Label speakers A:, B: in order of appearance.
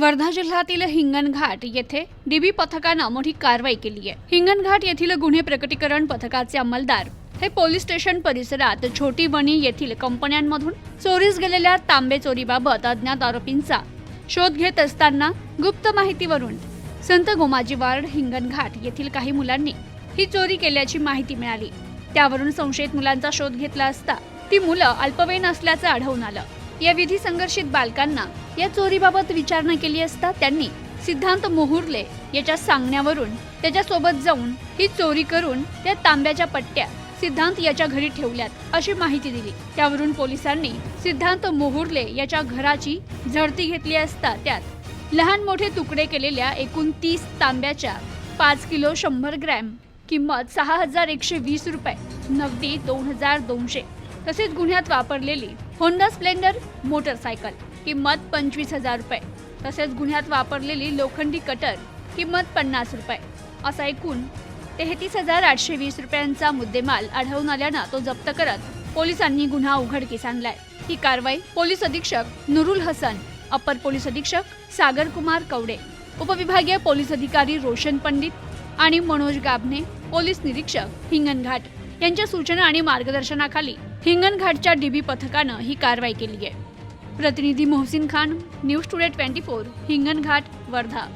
A: वर्धा जिल्ह्यातील हिंगणघाट येथे डीबी पथकानं मोठी कारवाई केली आहे. हिंगणघाट येथील गुन्हे प्रकटीकरण पथकाचे अंमलदार हे पोलीस स्टेशन परिसरात छोटी वणी येथील कंपन्यांमधून चोरीस गेलेल्या तांबे चोरीबाबत अज्ञात आरोपींचा शोध घेत असताना गुप्त माहितीवरून संत गोमाजी वार्ड हिंगणघाट येथील काही मुलांनी ही चोरी केल्याची माहिती मिळाली. त्यावरून संशयित मुलांचा शोध घेतला असता ती मुलं अल्पवयीन असल्याचं आढळून आलं. या विधी संघर्षित बालकांना या चोरीबाबत विचारणा केली असता त्यांनी सिद्धांत मोहुर्ले याच्या सांगण्यावरून त्याच्यासोबत जाऊन ही चोरी करून त्या तांब्याच्या पट्ट्या सिद्धांत याच्या घरी ठेवल्यात अशी माहिती दिली. त्यावरून पोलिसांनी सिद्धांत मोहुर्ले याच्या घराची झडती घेतली असता त्यात लहान मोठे तुकडे केलेल्या एकूण तीस तांब्याच्या पाच किलो शंभर ग्रॅम किंमत सहा हजार एकशे वीस रुपये नगदी दोन हजार दोनशे. तसेच गुन्ह्यात वापरलेली होंडा स्प्लेंडर मोटरसायकल किंमत पंचवीस हजार रुपये. तसेच गुन्ह्यात वापरलेली लोखंडी कटर किंमत पन्नास रुपये. असा एकूण तेहतीस हजार आठशे वीस रुपयांचा मुद्देमाल आढळून आल्यानं तो जप्त करत पोलिसांनी गुन्हा उघडकीस आणलाय. ही कारवाई पोलीस अधीक्षक नुरुल हसन अपर पोलीस अधीक्षक सागर कुमार कवडे उपविभागीय पोलीस अधिकारी रोशन पंडित आणि मनोज गाभणे पोलीस निरीक्षक हिंगणघाट. यांच्या सूचना आणि मार्गदर्शनाखाली हिंगणघाटच्या डीबी पथकानं ही कारवाई केली आहे. प्रतिनिधी Mohsin Khan News Today twenty four Hinganghat Wardha.